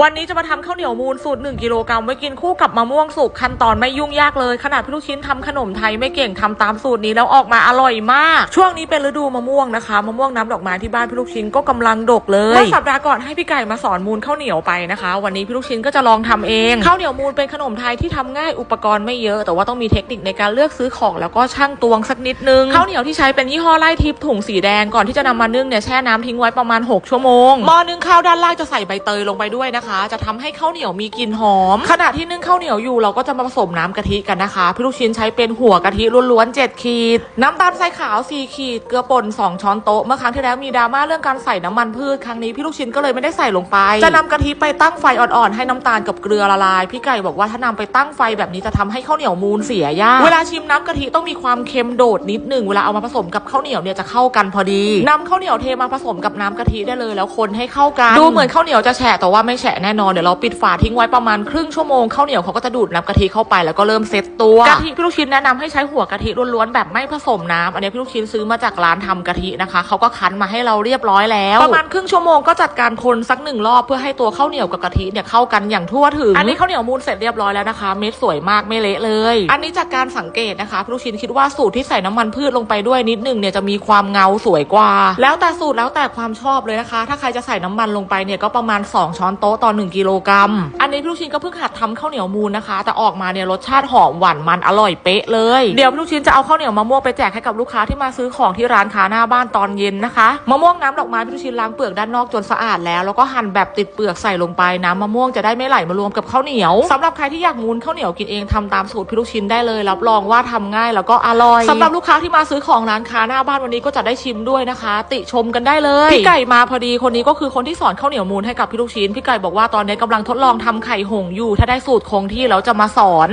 วันนี้จะมาทำข้าวเหนียวมูลสูตร 1 กิโลกรัมไว้กินคู่กับมะม่วงสุกขั้นตอนไม่ยุ่งยากเลย ขนาดพี่ลูกชิ้นทำขนมไทยไม่เก่งทำตามสูตรนี้แล้วออกมาอร่อยมาก ช่วงนี้เป็นฤดูมะม่วงนะคะมะม่วงน้ำดอกไม้ที่บ้านพี่ลูกชิ้นก็กำลังดกเลยเมื่อสัปดาห์ก่อนให้พี่ไก่มาสอนมูลข้าวเหนียวไปนะคะ วันนี้พี่ลูกชิ้นก็จะลองทำเองข้าวเหนียวมูลเป็นขนมไทยที่ทำง่ายอุปกรณ์ไม่เยอะ แต่ว่าต้องมีเทคนิคในการเลือกซื้อของแล้วก็ช่างตวงสักนิดนึงข้าวเหนียวที่ใช้เป็นยี่ห้อไล่ทิพย์ถุงสีแดงก่อนที่จะนำมานึ่งเนี่ยแช่น้ำทิ้งไว้ประมาณ 6 ชั่วโมงหม้อนึ่งข้าวด้านล่างจะใส่ใบเตยลงไปด้วยนะคะ จะทำให้ข้าวเหนียวมีกลิ่นหอม ขณะที่นึ่งข้าวเหนียวอยู่เราก็จะมาผสมน้ำกะทิกันนะคะ พี่ลูกชิ้นใช้เป็นหัวกะทิล้วนๆ7ขีด น้ำตาลทรายขาว 4 ขีด เกลือป่น2ช้อนโต๊ะ เมื่อครั้งที่แล้วมีดราม่าเรื่องการใส่น้ำมันพืช ครั้งนี้พี่ลูกชิ้นก็เลยไม่ได้ใส่ลงไป จะนำกะทิไปตั้งไฟอ่อนๆให้น้ำตาลกับเกลือละลาย พี่ไก่บอกว่าถ้านำไปตั้งไฟแบบนี้จะทำให้ข้าวเหนียวมูลเสียยาก เวลาชิมน้ำกะทิต้องมีความเค็มโดดนิดหนึ่งเวลาเอามาผสมกับข้าวเหนียวเนี่ยจะเข้ากันพอดีนำข้าวเหนียวเทมาผสมกับน้ำกะทิได้เลย แล้วคนให้เข้ากัน ดูเหมือนข้าวเหนียวจะแฉะแต่ว่าไม่แฉะแน่นอนเดี๋ยวเราปิดฝาทิ้งไว้ประมาณครึ่งชั่วโมงข้าวเหนียวเขาก็จะดูดน้ำกะทิเข้าไปแล้วก็เริ่มเซตตัวกะทิพี่ลูกชิ้นแนะนำให้ใช้หัวกะทิล้วนๆแบบไม่ผสมน้ำอันนี้พี่ลูกชิ้นซื้อมาจากร้านทำกะทินะคะเขาก็คั้นมาให้เราเรียบร้อยแล้ว ประมาณครึ่งชั่วโมงก็จัดการคนสักหนึ่งรอบเพื่อให้ตัวข้าวเหนียวกับกะทิเนี่ยเข้ากันอย่างทั่วถึงอันนี้ข้าวเหนียวมูลเสร็จเรียบร้อยแล้วนะคะ เม็ดสวยมากไม่เละเลย อันนี้จากการสังเกตนะคะพี่ลูกชิ้นคิดว่าสูตรที่ใส่น้ำมันพืชลงไปด้วยนิดหนึงเนี่ยจะมีความเงาสวยกว่า แล้วแต่สูตรแล้วแต่ความชอบเลยนะคะ ถ้าใครจะใส่น้ำมันลงไปเนี่ยก็ประมาณ 2 ช้อนโต๊ะต่อ 1 กิโลกรัม อันนี้พี่ลูกชิ้นก็เพิ่งหัดทำข้าวเหนียวมูลนะคะ แต่ออกมาเนี่ยรสชาติหอมหวานมันอร่อยเป๊ะเลย เดี๋ยวพี่ลูกชิ้นจะเอาข้าวเหนียวมะม่วงไปแจกให้กับลูกค้าที่มาซื้อของที่ร้านค้าหน้าบ้านตอนเย็นนะคะ มะม่วงน้ำดอกไม้พี่ลูกชิ้นล้างเปลือกด้านนอกจนสะอาดแล้วแล้วก็หั่นแบบติดเปลือกใส่ลงไปน้ำมะม่วงจะได้ไม่ไหลมารวมกับข้าวเหนียวสำหรับใครที่อยากมูนข้าวเหนียวกินเองทำตามสูตรพี่ลูกชิ้นได้เลย รับรองว่าทำง่ายแล้วก็อร่อยสำหรับลูกค้าที่มาซื้อของร้านค้าหน้าบ้านวันนี้ก็จะได้ชิมด้วยนะคะ ติชมกันได้เลยพี่ไก่มาพอดีคนนี้ก็คือคนที่สอนข้าวเหนียวมูนให้กับพี่ลูกชิ้นพี่ไก่บอกว่าตอนนี้กำลังทดลองทำไข่หงอยู่ ถ้าได้สูตรคงที่แล้วจะมาสอน